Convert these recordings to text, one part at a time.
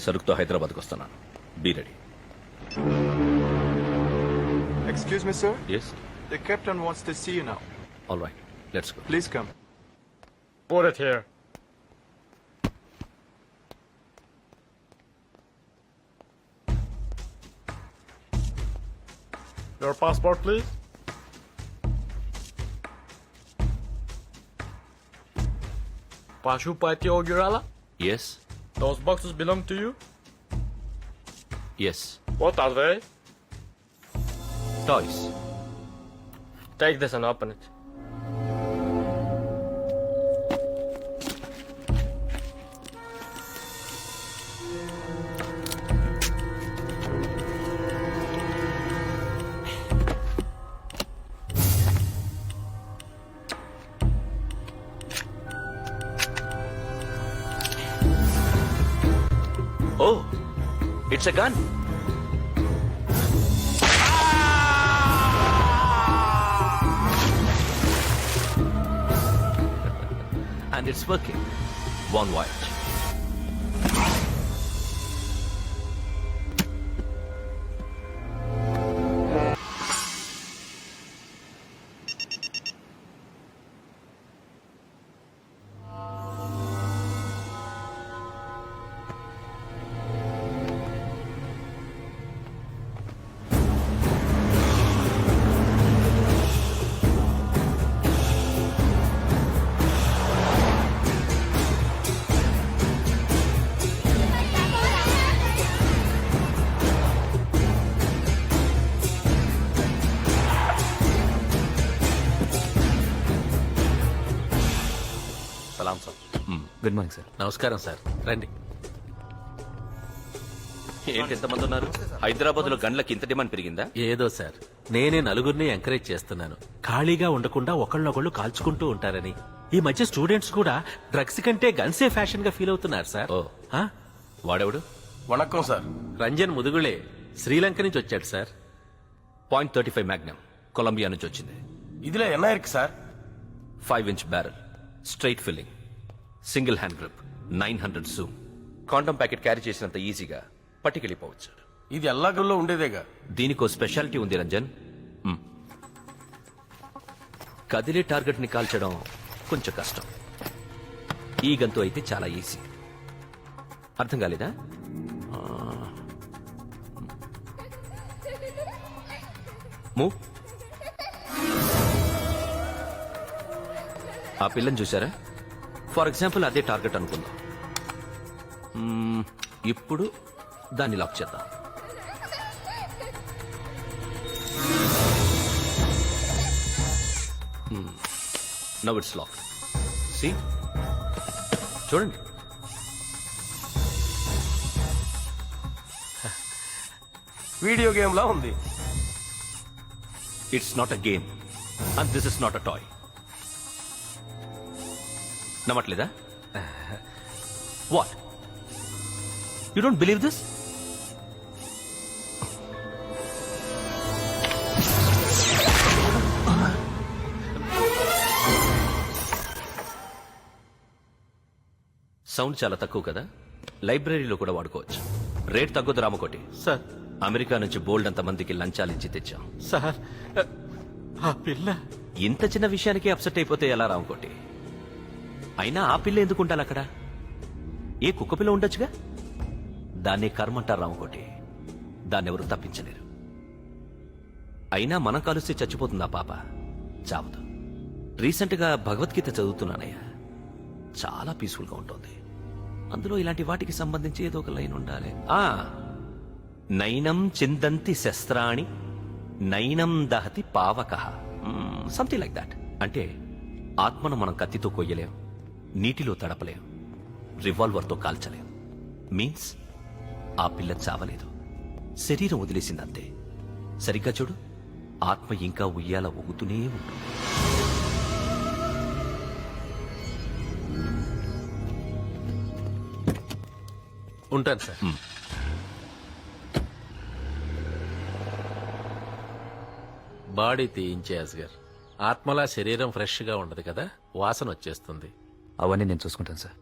నేను సరుకుతో హైదరాబాద్కి వస్తున్నాను be ready Excuse me, sir. Yes The captain wants to see you now. All right let's go Please come. Put it here. Your passport, please. Pashupati Ogirala, yes Those boxes belong to you? Yes. What are they? Toys. Take this and open it. It's a gun and it's working one watch good morning sir. నమస్కారం sir. రండి. ఏంటి ఎంతమంది ఉన్నారు? హైదరాబాద్లో గన్లకి ఇంత demand పెరిగిందా? ఏదో sir. నేనే నలుగురిని ఎంకరేజ్ చేస్తున్నాను. ఖాళీగా ఉండకుండా ఒకళ్ళొకళ్ళు కాల్చుకుంటూ ఉంటారని. ఈ మధ్య స్టూడెంట్స్ కూడా డ్రగ్స్ కంటే గన్సే ఫ్యాషన్గా ఫీల్ అవుతున్నారు సార్. ఓ. ఆ? వాడెవడు? వణక్కం సార్. రంజన్ ముదుగులే శ్రీలంక నుంచి వచ్చాడు sir. Point thirty five magnum. Colombia నుంచి వచ్చింది. ఇదిలే ఎన్ఐఆర్కి sir. Five inch barrel. Straight filling. Single hand grip nine hundred zoom condom packet carry చేసినంత ఈజీగా పట్టుకెళ్ళిపోవచ్చు. ఇది ఎల్లాగల్లో ఉండేదేగా? దీనికో స్పెషాలిటీ ఉంది రంజన్. మ్. కదిలే టార్గెట్ని కాల్చడం కొంచెం కష్టం. ఈ గంతు అయితే చాలా ఈజీ అర్థం కాలేదా? ఆ. మూవ్ ఆ పిల్లని చూసారా ఫర్ ఎగ్జాంపుల్ అదే టార్గెట్ అనుకుందాం. మ్మ్, ఇప్పుడు దాన్ని లాక్ చేద్దాం. నవ్ ఇట్స్ లాక్ సి చూడండి. వీడియో గేమ్ లా ఉంది. It's not a game and this is not a toy నమ్మట్లేదా? What you don't believe this sound చాలా తక్కువ కదా? లైబ్రరీలో కూడా వాడుకోవచ్చు. రేట్ తగ్గదు రామకోటి. సార్ అమెరికా నుంచి బోల్డ్ అంత మందికి లంచాలు ఇచ్చి తెచ్చాం. సార్ ఆ పిల్ల. ఇంత చిన్న విషయానికి అప్సెట్ అయిపోతే ఎలా రామకోటి? అయినా ఆ పిల్ల ఎందుకు ఉండాలి అక్కడ? ఏ కుక్క పిల్ల ఉండొచ్చుగా? దాన్ని కర్మంటారు రామకోటి. దాన్ని ఎవరు తప్పించలేరు. అయినా మనం కలిస్తే చచ్చిపోతుందా పాప? చావదు. రీసెంట్గా భగవద్గీత చదువుతున్నానయ్యా. చాలా పీస్ఫుల్గా ఉంటుంది. అందులో ఇలాంటి వాటికి సంబంధించి ఏదో ఒక లైన్ ఉండాలి. ఆ నైనం చిందంతి శస్త్రాణి నైనం దహతి పావక. సంథింగ్ లైక్ దాట్ అంటే ఆత్మను మనం కత్తితో కొయ్యలేం. నీటిలో తడపలేం రివాల్వర్తో కాల్చలేం మీన్స్ ఆ పిల్ల చావలేదు. శరీరం వదిలేసిందంతే. సరిగ్గా చూడు ఆత్మ ఇంకా ఉయ్యాల ఊగుతూనే ఉంటుంది. ఉంటాను సార్. బాడీ తీయించే అస్గర్ ఆత్మలా శరీరం ఫ్రెష్గా ఉండదు కదా వాసన వచ్చేస్తుంది. అవన్నీ నేను చూసుకుంటాను సార్.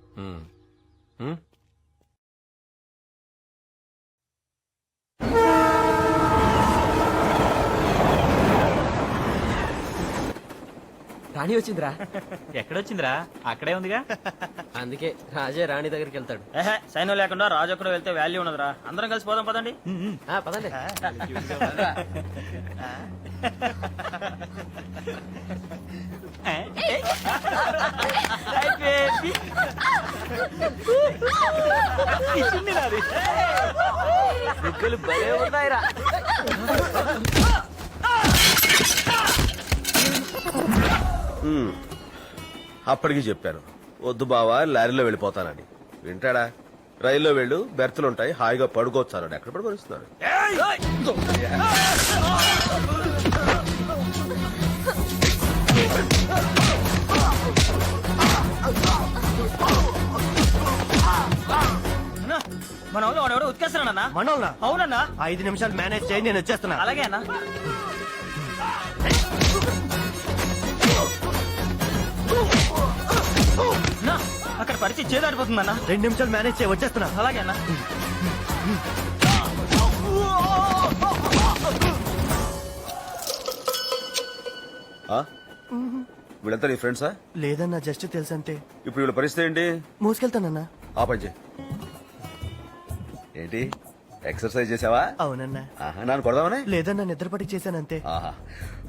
రాణి వచ్చిందిరా. ఎక్కడొచ్చిందిరా? అక్కడే ఉందిగా? అందుకే రాజే రాణి దగ్గరికి వెళ్తాడు. సైన్యం లేకుండా రాజు ఒక్కడు వెళ్తే వాల్యూ ఉండదురా. అందరం కలిసి పోదాం పదండి. ఆ, పదండి. బుక్కలు భలే ఉన్నాయిరా. అప్పటికి చెప్పాను. వద్దు బావా లారీలో వెళ్ళిపోతానని. వింటాడా? రైల్లో వెళ్ళు బెర్తులుంటాయి హాయిగా పడుకోవచ్చు అన్నాడు ఎక్కడ పడుకొనిస్తున్నాడు? మన వాడు ఎవడో మనోళ్ళ అవునన్నా. ఐదు నిమిషాలు మేనేజ్ చేయి నేను వచ్చేస్తున్నా. అలాగే అన్నా, చేదాడిపోతుందన్నా రెండు నిమిషాలు మేనేజ్ చేయి వచ్చేస్తున్నా. అలాగే అన్నా? వీళ్ళంతా నీ ఫ్రెండ్సా లేదన్నా జస్ట్ తెలుసంతే. ఇప్పుడు వీళ్ళ పరిస్థితి ఏంటి? మోసుకెళ్తానన్నా. ఆ పని చేయి ఏంటి? ఎక్సర్సైజ్ చేసావా? అవునన్నా. ఆహా, నన్ను కొడదామనే? లేదన్నా నిద్రపట్టి చేశానంతే. ఆహా.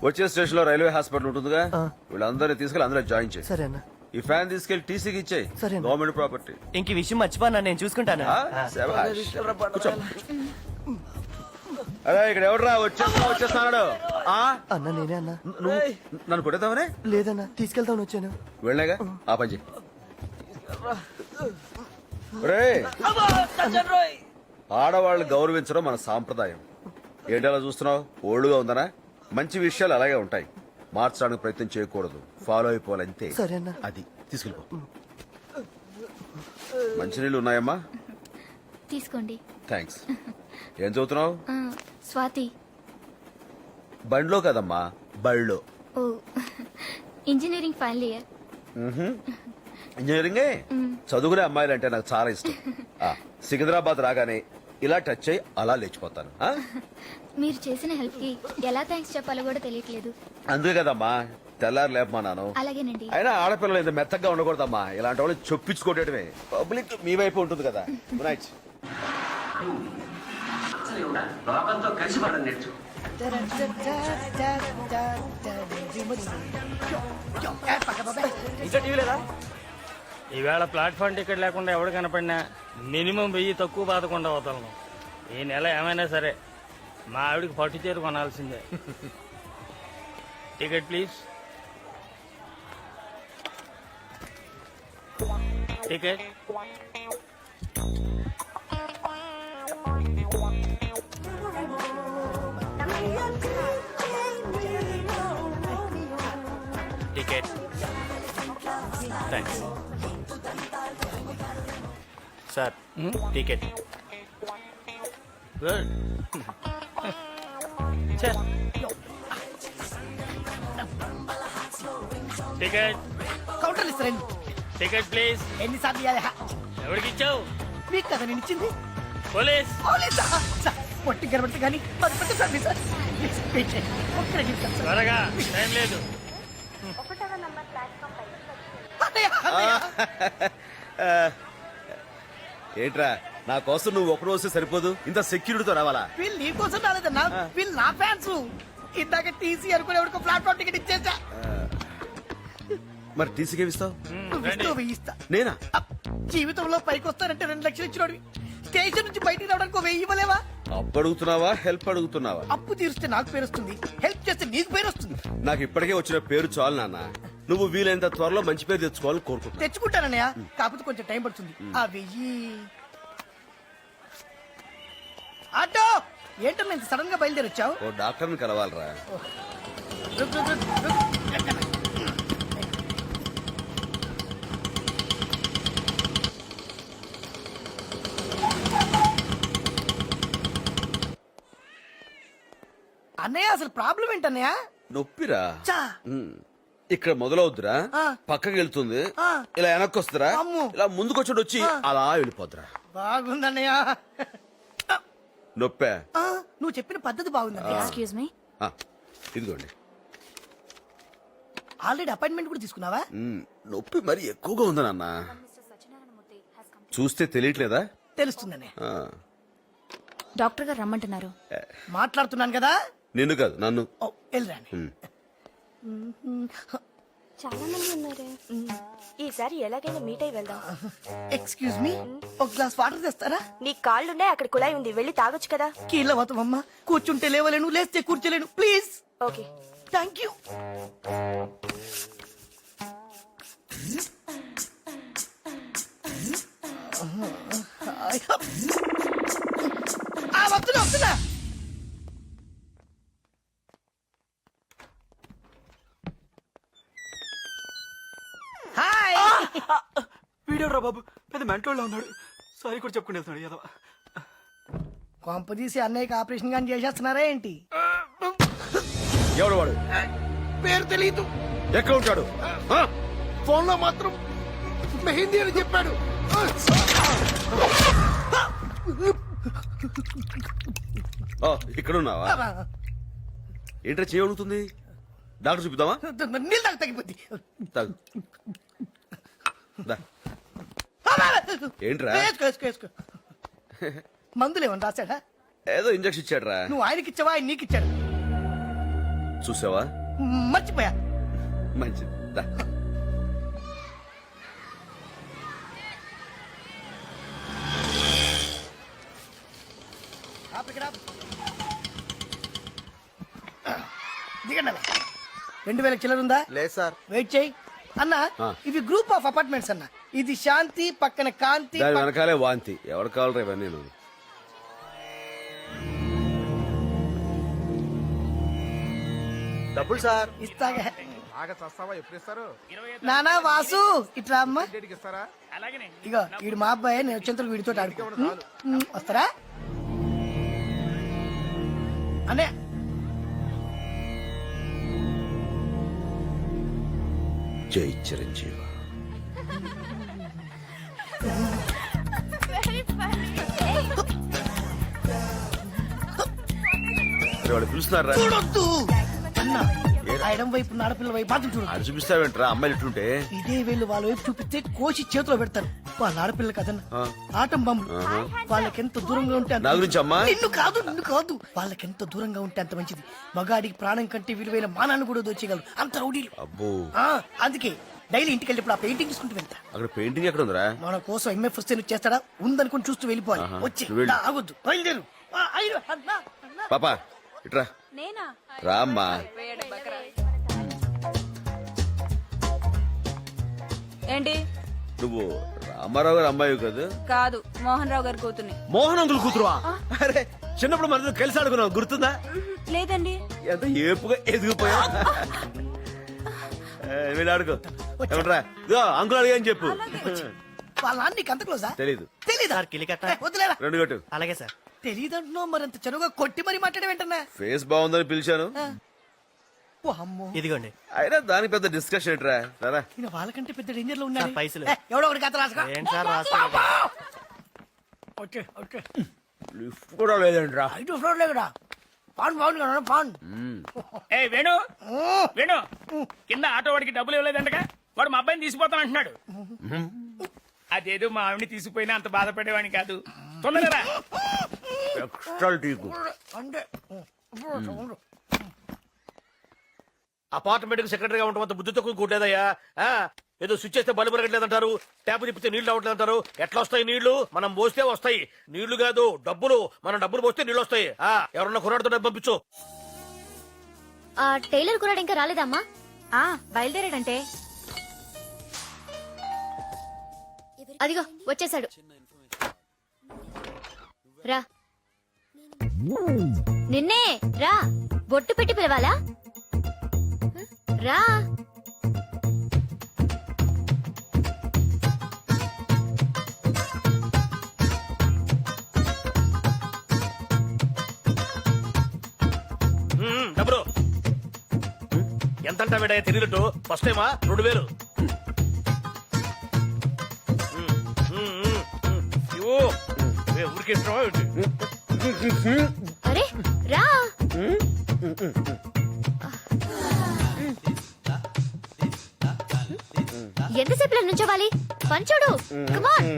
వచ్చే స్టేషన్లో రైల్వే హాస్పిటల్ ఉంటుందిగా. వీళ్ళందరినీ తీసుకెళ్ళి అందరూ జాయిన్ చేయి. సరే అన్న. ఈ ఫ్యాన్ తీసుకెళ్ళి టీసీకి ఇచ్చేయి. సరేనా. గవర్నమెంట్ ప్రాపర్టీ ఇంక ఈ విషయం మర్చిపోనా నేను చూసుకుంటాను. కూర్చో. అరే ఇక్కడ ఎవడరా? వచ్చేస్తా వచ్చేస్తున్నాడు. ఆ? అన్న నేనే అన్నా. నువ్వు నన్ను కొట్టేద్దామనే లేదన్నా తీసుకెళ్తాను వచ్చాను. వెళ్ళాగా? ఆ పని ఒరేయ్, ఆడవాళ్ళు గౌరవించడం మన సాంప్రదాయం. ఏంటి అలా చూస్తున్నావు? ఓల్డ్గా ఉందనా? మంచి విషయాలు అలాగే ఉంటాయి. మార్చడానికి ప్రయత్నం చేయకూడదు. ఫాలో అయిపోవాలంతే. సరే అన్న. అది. తీసుకెళ్ళిపో. మంచినీళ్ళు ఉన్నాయమ్మా? తీసుకోండి. థ్యాంక్స్ ఏం చదువుతున్నావు? ఆ, స్వాతి. బండ్లో కదమ్మా. బళ్ళో. ఓ ఇంజనీరింగ్ ఫైనల్ ఇయర్. ఇంజనీరింగే? చదువుకునే అమ్మాయిలు అంటే నాకు చాలా ఇష్టం. ఆ, సికింద్రాబాద్ రాగానే ఇలా టచ్ అయ్యి అలా లేచిపోతాను. ఆ? మీరు చేసిన హెల్ప్కి ఎలా థ్యాంక్స్ చెప్పాలో కూడా తెలియట్లేదు. అందుకే కదమ్మా తెల్లారు లేపమన్నాను. అలాగేనండి. అయినా ఆడపిల్లలు ఇంత మెత్తగా ఉండకూడదమ్మా. ఇలాంటి వాళ్ళు చొప్పించుకోవటమే పబ్లిక్ మీ వైపు ఉంటుంది కదా. గుడ్ నైట్ ఇంకా టీవీ లేదా ఈవేళ ప్లాట్ఫామ్ టికెట్ లేకుండా ఎవడు కనపడినా మినిమం వెయ్యి తక్కువ బాధకుండా వదలను ఈ నెల ఏమైనా సరే మా ఆవిడకి పట్టు చీర కొనాల్సిందే. Ticket please. Ticket. Ticket. Thanks sir ticket. Good. Ticket counter ఇస్తారండి టికెట్ ప్లీజ్ ఎన్నిసార్లు ఇవ్వాలి ఎవరికి ఇచ్చావు? మీకు కదా నేను ఇచ్చింది. పోలీస్. పోలీసా? సార్ పొట్టి గడబడితే కానీ పది పెట్టి సార్ సార్. ఒక్క నిమిషం సార్. త్వరగా టైం లేదు. అన్నయ్య, అన్నయ్య. ఏంట్రా? నా కోసం నువ్వు ఒకరు వస్తే సరిపోదు. ఇంత సెక్యూరిటీతో రావాలా? వీళ్ళు నీ కోసం రాలేదన్నా వీళ్ళు నా ఫ్యాన్స్. ఇందాక టీసీ అనుకునే ఎవరికో ప్లాట్ఫామ్ టికెట్ ఇచ్చేసా. మరి టీసీకి ఇస్తావు? నువ్వు ఇస్తూ నేనా? అప్, జీవితంలో పైకి వస్తానంటే రెండు లక్షలు ఇచ్చినోడివి. స్టేషన్ నుంచి బయటికి రావడానికి వెయ్యి ఇవ్వలేవా? అప్పు అడుగుతున్నావా? హెల్ప్ అడుగుతున్నావా? అప్పు తీరిస్తే నాకు పేరు వస్తుంది. హెల్ప్ చేస్తే నీకు పేరు వస్తుంది. నాకు ఇప్పటికే వచ్చిన పేరు చాలు నాన్న. నువ్వు వీలైనంత త్వరలో మంచి పేరు తెచ్చుకోవాలని కోరుకుంటున్నా. తెచ్చుకుంటానన్నయ్య. కాకపోతే కొంచెం టైం పడుతుంది. ఆ వెయ్యి ఆటో! ఏంటన్నా ఇంత సడన్గా బయలుదేరి వచ్చావు ఓ డాక్టర్ని కలవాలరా. అన్నయ్య అసలు ప్రాబ్లం ఏంటన్నయ్య? నొప్పిరా? చా ఉమ్. ఇక్కడ మొదలవుద్దురా. ఆ. పక్కకి వెళ్తుంది. ఆ. ఇలా వెనక్కి వస్తుందిరా అమ్ము. ఇలా ముందుకొచ్చి వచ్చి అలా వెళ్ళిపోద్దురా. బాగుందన్నయ్య. నొప్పే. ఆ, నువ్వు చెప్పిన పద్ధతి బాగుందన్నయ్య ఎక్స్క్యూజ్ మీ ఆ, ఇదిగోండి. ఆల్రెడీ అపాయింట్మెంట్ కూడా తీసుకున్నావా? నొప్పి మరి ఎక్కువగా ఉంది నాన్న. చూస్తే తెలియట్లేదా? తెలుస్తుందన్నయ్య ఆ, డాక్టర్ గారు రమ్మంటున్నారు. మాట్లాడుతున్నాను కదా? నిన్ను కాదు నన్ను. ఓ వెళ్ళరాని. చాలా మంది ఉన్నారే. ఈసారి ఎలాగైనా మీట్ అయి వెళ్దాం. ఎక్స్క్యూజ్ మీ ఒక గ్లాస్ వాటర్ తెస్తారా? నీ కాళ్ళున్నాయి అక్కడ కుళాయి ఉంది. వెళ్ళి తాగొచ్చు కదా. కీళ్ళ పోతామమ్మా కూర్చుంటే లేవలేను లేస్తే కూర్చోలేను. ప్లీజ్ ఓకే థ్యాంక్ యూ వస్తున్నా వస్తున్నా హాయ్ వీడియో బాబు మెంటోళ్ళ ఉన్నాడు. సారీ కూడా చెప్పుకుని వెళ్తున్నాడు. ఏదో కొంప తీసి అన్నయ్యకి ఆపరేషన్ కానీ చేసేస్తున్నారా ఏంటి? ఎవడు వాడు పేరు తెలియదు ఎక్కడ ఉంటాడు? ఫోన్లో మాత్రం మెహిందీ అని చెప్పాడు. ఆ, ఇక్కడ ఉన్నావా ఏంట్రా చేయగలుగుతుంది డాక్టర్ చూపిద్దామా? నీళ్ళు తాగి తగ్గిపోద్ది. తాగు. ఏంట్రా? వేసుకో, వేసుకో, వేసుకో. మందులు ఏమన్నా రాశాడా? ఏదో ఇంజక్షన్ ఇచ్చాడ్రా. నువ్వు ఆయనకి ఇచ్చావా? ఆయన నీకు ఇచ్చాడు. చూసావా? మర్చిపోయా. మంచిది. దా. ఆపు ఇక్కడ ఆపు. దిగండి అలా. రెండు వేల చిల్లర ఉందా? లేదు సార్. వెయిట్ చేయి. అన్న ఆ. ఇవి గ్రూప్ ఆఫ్ అపార్ట్మెంట్స్ అన్న. ఇది శాంతి పక్కన కాంతి దాని వెనకాలే వాంతి. ఎవరు కావాలరా ఇవన్నీ నేను డబ్బులు సార్. ఇస్తాగా బాగా చస్తావా? ఎప్పుడు ఇస్తారు? నానా వాసు ఇట్లా అమ్మా. ఇస్తారా? ఇగో వీడు మా అబ్బాయి నేను వచ్చేంతలో వీడితో ఆడుకో? ఉం, వస్తారా? అనే జై చిరంజీవి. వాడు పిలుస్తున్నారా చూడొద్దు. అన్న ఆ ఎడం వైపు ఉన్న ఆడపిల్ల వైపు మాత్రం చూడు అది చూపిస్తావేంట్రా? అమ్మాయిలు ఇట్లుంటే ఇదే వీళ్ళు వాళ్ళ వైపు చూపిస్తే కోసి చేతిలో పెడతారు. వాళ్ళ ఆడపిల్ల కదన్న. ఆ. ఆటం వాళ్ళకెంత దూరంగా ఉంటే అంత నా గురించి అమ్మా? నిన్ను కాదు నిన్ను కాదు. వాళ్ళకెంత దూరంగా ఉంటే అంత మంచిది. మగాడికి ప్రాణం కంటే విలువైన మానాన్ని కూడా దోచేయగలరు. అంత రౌడీలు. అబ్బో. ఆ, అందుకే డైలీ ఇంటికి వెళ్ళినప్పుడు ఆ పెయింటింగ్ తీసుకుంటూ వెళ్తా. అక్కడ పెయింటింగ్ ఎక్కడ ఉందిరా మన కోసం ఎంఎఫ్ వస్తే నువ్వు చేస్తాడా? ఉందనుకుని చూస్తూ వెళ్ళిపోవాలి. వచ్చి. వెళ్ళు. ఆగొద్దు. బయలుదేరు. ఆ, అయ్యో, అన్నా, అన్నా. పాపా ఇట్రా. నేనా? రామ్మా. ఏంటి? నువ్వు రామారావు గారు అమ్మాయి కదా? కాదు మోహన్ రావు గారి కూతుర్ని. మోహన్ అంకుల్ కూతురువా? అరే చిన్నప్పుడు మనతో కలిసి ఆడుకున్నావు గుర్తుందా? లేదండి. ఎంత ఏపుగా ఎదిగిపోయా వెళ్ళి ఆడుకో. ఏమంటారా ఇదో అంకుల్ అడిగా అని చెప్పు. వాళ్ళ నాన్న నీకు అంత క్లోజా? తెలీదు. తెలీదా? ఏ, వదిలేరా. రెండు కొట్టు. అలాగే సార్. తెలీదంటున్నావు మరంత చనువుగా కొట్టి మరి మాట్లాడేంటన్నా ఫేస్ బాగుందని పిలిచాను. ఓ అమ్మో. ఇదిగోండి. అయినా దానికి పెద్ద డిస్కషన్ ఏంట్రా? రారా. ఈయన వాళ్ళకంటే పెద్ద డేంజర్లో ఉన్నాడు. సార్, పైసలు. ఏ, ఎవడో ఒకటి కథ రాసుకో. ఏంటి సార్ రాసుకోలేదు? Okay okay. లిఫ్ట్ కూడా లేదంట్రా. ఐదు ఫ్లోర్ లేకడా పాన్ కదా పాన్ ఏ వేణు. వేణు. కింద ఆటో వాడికి డబ్బులు ఇవ్వలేదంటగా? వాడు మా అబ్బాయిని తీసుకుపోతాం అంటున్నాడు. అదేదో మా ఆవిడని తీసుకుపోయినా అంత బాధపడేవాడిని కాదు. తొందరగా ఎక్స్ట్రా టీకు అంటే అపార్ట్మెంట్కి సెక్రటరీగా ఉండటం అంత బుద్ధి తక్కువ కూడలేదయ్యా. ఆ, ఏదో స్విచ్ చేస్తే బల్బు పెరగట్లేదంటారు ట్యాప్ తిప్పితే నీళ్ళు రావట్లేదంటారు ఎట్లా వస్తాయి నీళ్ళు? మనం పోస్తే వస్తాయి. నీళ్ళు కాదు డబ్బులు. మనం డబ్బులు పోస్తే నీళ్ళు వస్తాయి. ఆ ఎవరన్నా కుర్రాడితో డబ్బు పంపించు. ఆ టైలర్ కూడా ఇంకా రాలేదమ్మా? ఆ బయలుదేరాడంటే. అదిగో వచ్చేసాడు. రా. నిన్నే రా. బొట్టు పెట్టి పిలవాలా? రా. డబ్బులు. ఎంత అంటా వీడయ్య తెలియనట్టు ఫస్ట్ టైమా రెండు వేలు. ఏ, ఊరికే ఇస్తున్నావా ఏంటి? అరే రా ఎంతసేపు నుంచోవాలి పని చూడు. కమాన్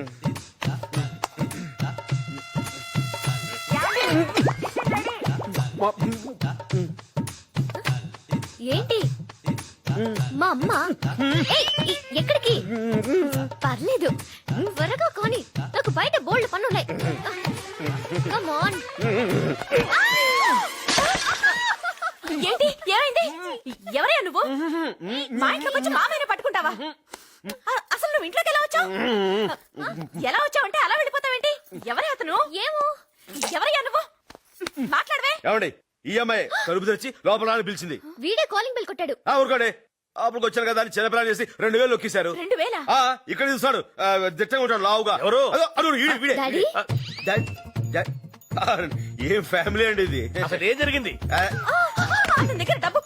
ఏంటి? మా అమ్మ? ఏయ్, ఎక్కడికి? పర్లేదు. త్వరగా కొని నాకు బయట బోల్డ్ పనున్నాయి. ఏంటి? ఏమైంది? ఎవరయ్యా నువ్వు? మా ఇంట్లోకి వచ్చి మామయ్యని పట్టుకుంటావా? అ- అసలు నువ్వు ఇంట్లోకి ఎలా వచ్చావు? ఎలా వచ్చావు అంటే అలా వెళ్ళిపోతావేంటి? ఎవరే అతను? ఏమో. ఎవరయ్యా నువ్వు? మాట్లాడవే. ఏమండి? ఈ అమ్మాయి తలుపు తెరిచి లోపల పిలిచింది. వీడే కాలింగ్ బెల్ కొట్టాడు. ఆ ఊరుకోండి. అప్పుడు వచ్చాను కదా అని చిన్నపిల్లని చేసి రెండు వేలు నొక్కేశారు రెండు వేల ఆ ఇక్కడ చూస్తాడు ఆ, దిట్టంగా ఉంటాడు లావుగా ఎవరు? అదో, అదో, ఈడే, వీడే. డాడీ? ఆ, డాడీ, డాడీ. ఆ, ఏం ఫ్యామిలీ అండి ఇది అసలు ఏం జరిగింది ఆ, అతని దగ్గర డబ్బు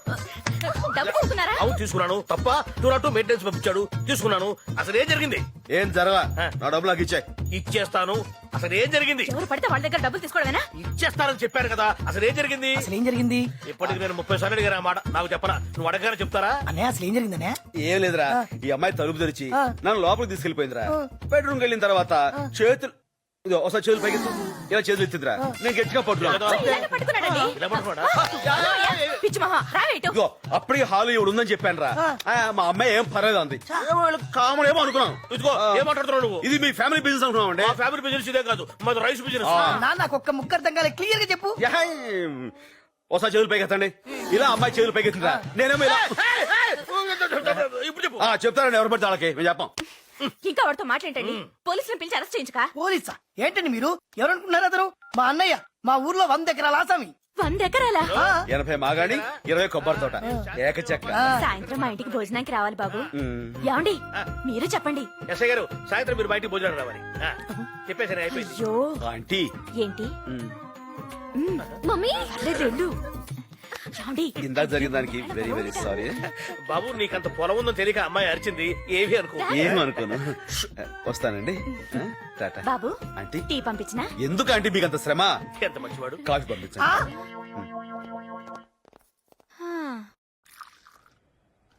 డబ్బు తీసుకున్నారా అవును తీసుకున్నాను. తప్ప టూ నాట్ మెయింటెనెన్స్ పంపించాడు. తీసుకున్నాను. అసలు ఏం జరిగింది? ఏం జరగా. నా డబ్బులు నాకు ఇచ్చాయి ఇచ్చేస్తాను. అసలు ఏం జరిగింది? ఎవరు పడితే వాళ్ళ దగ్గర డబ్బులు తీసుకోవడమేనా? ఇచ్చేస్తానని చెప్పాను కదా. అసలు ఏం జరిగింది? అసలు ఏం జరిగింది? ఇప్పటికి నేను ముప్పై సార్లు అడిగాను ఆ మాట. నాకు చెప్పరా? నువ్వు అడగగానే చెప్తారా? అన్నయ్య అసలు ఏం జరిగిందనే ఏం లేదురా. ఈ అమ్మాయి తలుపు తెరిచి. నన్ను లోపలికి తీసుకెళ్ళిపోయిందిరా బెడ్రూమ్కి వెళ్ళిన తర్వాత చేతులు ఇదో ఒకసారి చేతులు పైకి ఇలా చేతులు ఎత్తిందిరా నేను గట్టిగా పట్టుకున్నాను ఇలాగే పట్టుకున్నాడండి? ఇలా పట్టుకోడా పిచ్చి మహా రావేటు ఇదిగో అప్పటికి హాలు ఇవిడు ఉందని చెప్పాను రా మా అమ్మాయి ఏం పర్లేదు అంది. కామన్ ఏమో అనుకున్నాం. ఇదిగో ఏం మాట్లాడుతున్నావు నువ్వు? ఇది మీ ఫ్యామిలీ బిజినెస్ అనుకున్నాం అండి మా ఫ్యామిలీ బిజినెస్ ఇదే కాదు. మాది రైస్ బిజినెస్ నా నాకు ఒక్క ముక్క అర్థం కాలే క్లియర్గా చెప్పు. ఒకసారి చేతులు పైకి ఎత్తండి ఇలా అమ్మాయి చేతులు పైకి ఎత్తిందిరా నేనేమో ఇలా ఇప్పుడు చెప్పు ఆ, చెప్తారండి ఎవరు పడితే వాళ్ళకి? మేము చెప్పాం. ఇంకా వాడితో మాట్లాడండి పోలీసులను పిలిచి అరెస్ట్ చేయించుకా. పోలీసా? ఏంటండి మీరు? ఎవరనుకుంటున్నారు అతను? మా అన్నయ్య మా ఊర్లో వంద ఎకరాల ఆసామి. వంద ఎకరాలా? ఆ, ఎనభై మాగాని ఇరవై కొబ్బరి తోట. ఏక చెక్క ఆ. సాయంత్రం మా ఇంటికి భోజనానికి రావాలి బాబు. ఏమండి? మీరు చెప్పండి. ఎస్ఐ గారు సాయంత్రం మీరు బయటికి భోజనం రావాలి. ఆ, చెప్పేసాను అయిపోయింది. అయ్యో. ఆంటీ. ఏంటి? మ్మ్. మమ్మీ! వెళ్ళు. ఏమండి ఇందాక జరిగిన దానికి వెరీ వెరీ సారీ బాబు నీకంత పొలం ఉందని తెలియక అమ్మాయి అరిచింది. ఏవి అనుకో. ఏం అనుకోను. వస్తానండి. టాటా. బాబు ఆంటీ. టీ పంపించినా? ఎందుకు ఆంటీ మీకు అంత శ్రమ? ఎంత మంచివాడు? కాఫీ పంపించండి. హా.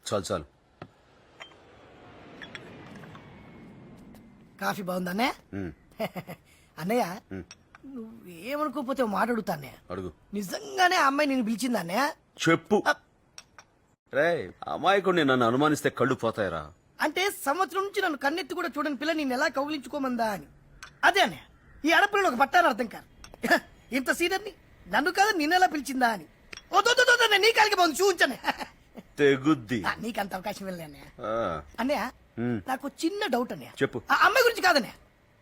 చాలు చాలు. కాఫీ బాగుందా అన్నయ్య? నువ్వేమనుకోకపోతే ఓ మాట అడుగుతా అన్నయ్య. అడుగు. నిజంగానే ఆ అమ్మాయి నేను పిలిచిందా అన్నయ్య? చెప్పు. రే అమాయకుడిని నన్ను అనుమానిస్తే కళ్ళు పోతాయరా? అంటే సంవత్సరం నుంచి నన్ను కన్నెత్తి కూడా చూడని పిల్ల నేను ఎలా కౌగిలించుకోమందా అని. అదే అన్నయ్య ఈ ఆడపిల్లలు ఒక పట్టాను అర్థం కాదు. ఇంత సీనియర్ని నన్ను కాదు నిన్నెలా పిలిచిందా అని. ఓ నేను నీ కాలికి బాగుంది చూపించాను తెగుద్ది. నీకంత అవకాశం వెళ్ళలే అన్నయ్య. నాకు చిన్న డౌట్ అన్నయ్య. చెప్పు. ఆ అమ్మాయి గురించి కాదన్నయ్య.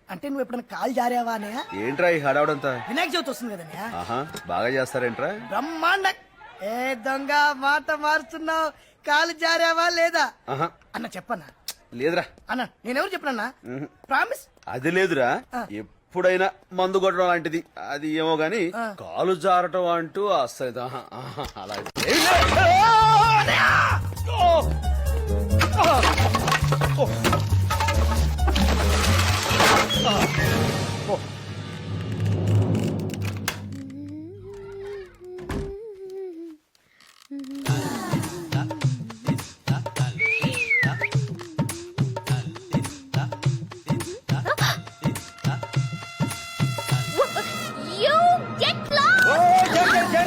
అంటే నువ్వు ఎప్పుడైనా కాల్ జారావా అన్నయ్య? ఏంట్రా ఈ హడావుడంతా? వినాయక చవితి వస్తుంది కదన్నయ్య ఆహా బాగా చేస్తారేంట్రా? బ్రహ్మాండ ఏ దొంగ మాట మారుస్తున్నావు? కాలు జారావా లేదా? ఆహా. అన్న చెప్పన్నా? లేదురా. అన్న నేనెవరు చెప్పనన్నా? ప్రామిస్. అది లేదురా. ఎప్పుడైనా మందు కొట్టడం లాంటిది. అది ఏమో గాని కాలు జారటం అంటూ అస్సలు ఆహా, ఆహా, అలా. You get lost!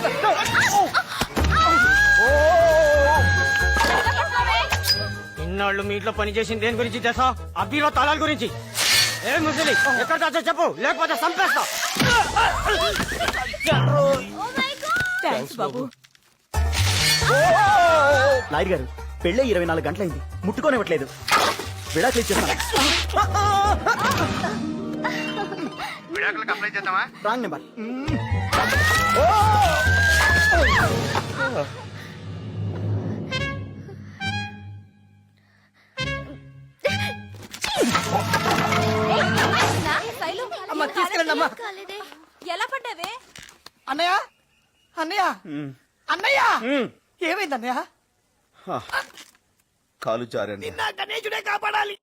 ఇన్నాళ్ళు మీ ఇంట్లో పనిచేసింది దేని గురించి తెలుసా అబ్బీలో తాళాల గురించి ఏ ముసలి ఎక్కడ దాచో చెప్పు. లేకపోతే చంపేస్తా థ్యాంక్స్ బాబు. నాయుడు గారు పెళ్ళే ఇరవై నాలుగు గంటలైంది. ముట్టుకోనివ్వట్లేదు. విడాకులు ఇచ్చేస్తాను. Wrong number. అమ్మ, తీసుకెళ్ళండి, అమ్మ. ఎలా పడ్డావే? అన్నయ్య? అన్నయ్య? అన్నయ్య? ఏమైంది అన్నయ్య? కాలు జారండి నిన్న గణేశుడే కాపాడాలి.